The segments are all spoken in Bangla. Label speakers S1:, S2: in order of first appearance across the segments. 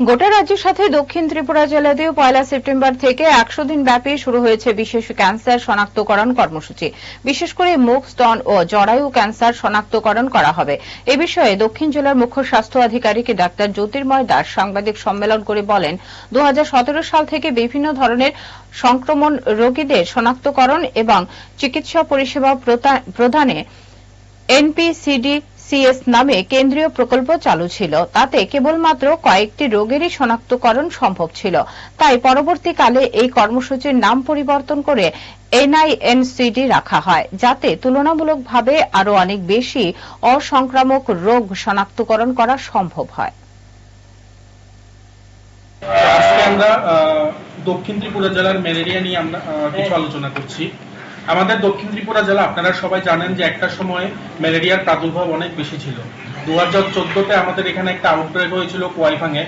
S1: গোটা রাজ্যের সাথে দক্ষিণ ত্রিপুরা জেলাতেও পয়লা সেপ্টেম্বর থেকে একশো দিন ব্যাপী শুরু হয়েছে বিশেষ ক্যান্সার শনাক্তকরণ কর্মসূচি। বিশেষ করে মুখ, স্তন ও জরায়ু ক্যান্সার শনাক্তকরণ করা হবে। এ বিষয়ে দক্ষিণ জেলার মুখ্য স্বাস্থ্য আধিকারিক ডাক্তার জ্যোতির্ময় দাস সাংবাদিক সম্মেলন করে বলেন দু হাজার সতেরো সাল থেকে বিভিন্ন ধরনের সংক্রমণ রোগীদের শনাক্তকরণ এবং চিকিৎসা পরিষেবা প্রদানে এনপিসিডি সিএস নামে কেন্দ্রীয় প্রকল্প চালু ছিল। তাতে কেবলমাত্র কয়েকটি রোগেরই শনাক্তকরণ সম্ভব ছিল। তাই পরবর্তীকালে এই কর্মসূচির নাম পরিবর্তন করে এনআইএনসিডি রাখা হয়, যাতে তুলনামূলকভাবে আরও অনেক বেশি অসংক্রামক রোগ শনাক্তকরণ করা সম্ভব হয়।
S2: আজকে আমরা দক্ষিণ ত্রিপুরা জেলার ম্যালেরিয়া নিয়ে আমরা কিছু আলোচনা করছি। আমাদের দক্ষিণ ত্রিপুরা জেলা, আপনারা সবাই জানেন যে একটা সময় ম্যালেরিয়ার প্রাদুর্ভাব অনেক বেশি ছিল। দু হাজার চোদ্দতে আমাদের এখানে একটা আউটব্রেক হয়েছিল কোয়াইফাঙে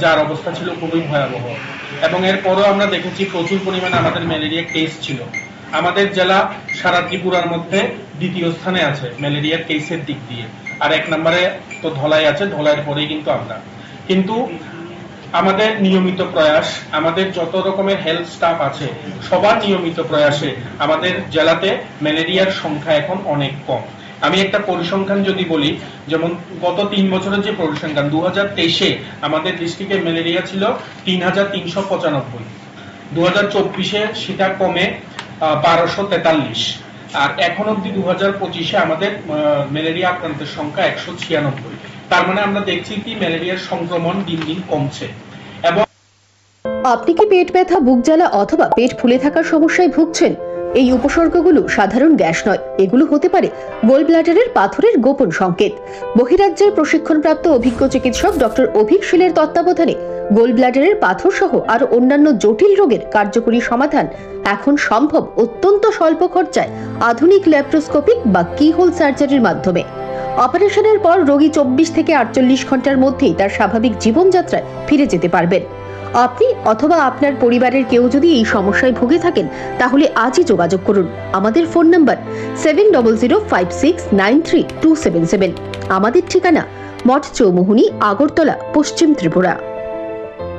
S2: যার অবস্থা ছিল খুবই ভয়াবহ। এবং এরপরও আমরা দেখেছি প্রচুর পরিমাণে আমাদের ম্যালেরিয়া কেস ছিল। আমাদের জেলা সারা ত্রিপুরার মধ্যে দ্বিতীয় স্থানে আছে ম্যালেরিয়ার কেসের দিক দিয়ে। আর এক নম্বরে তো ধলাই আছে, ধলাইয়ের পরেই কিন্তু আমরা। কিন্তু আমাদের নিয়মিত প্রয়াস, আমাদের যত রকমের হেলথ স্টাফ আছে, সবার নিয়মিত প্রয়াসে আমাদের জেলাতে ম্যালেরিয়ার সংখ্যা এখন অনেক কম। আমি একটা পরিসংখ্যান যদি বলি, যেমন গত তিন বছরের যে পরিসংখ্যান দু হাজার তেইশে আমাদের ডিস্ট্রিক্টে ম্যালেরিয়া ছিল তিন হাজার তিনশো পঁচানব্বই। দু হাজার চব্বিশে সেটা কমে বারোশো তেতাল্লিশ। আর এখন অব্দি দু হাজার পঁচিশে আমাদের ম্যালেরিয়া আক্রান্তের সংখ্যা একশো ছিয়ানব্বই। তার মানে আমরা দেখছি কি ম্যালেরিয়ার সংক্রমণ দিন দিন কমছে। এবং
S3: আপনি কি পেট ব্যথা, বুক জ্বালা অথবা পেট ফুলে থাকার সমস্যায় ভুগছেন? এই উপসর্গগুলো সাধারণ গ্যাস নয়। এগুলো হতে পারে গোল ব্লাডারের পাথরের গোপন সংকেত। বহিরাজ্যের প্রশিক্ষণপ্রাপ্ত অভিজ্ঞ চিকিৎসক ডক্টর অভিক শীলের তত্ত্বাবধানে গোল ব্লাডারের পাথর সহ আরও অন্যান্য জটিল রোগের কার্যকরী সমাধান এখন সম্ভব অত্যন্ত স্বল্প খরচায় আধুনিক ল্যাপ্রোস্কোপিক বা কিহোল সার্জারির মাধ্যমে। অপারেশনের পর রোগী চব্বিশ থেকে আটচল্লিশ ঘণ্টার মধ্যেই তার স্বাভাবিক জীবনযাত্রায় ফিরে যেতে পারবেন। আপনি অথবা আপনার পরিবারের কেউ যদি এই সমস্যায় ভুগে থাকেন, তাহলে আজই যোগাযোগ করুন। আমাদের phone number seven double zero five six nine three two seven seven. আমাদের ঠিকানা মঠ চৌমুহনী আগরতলা, পশ্চিম ত্রিপুরা।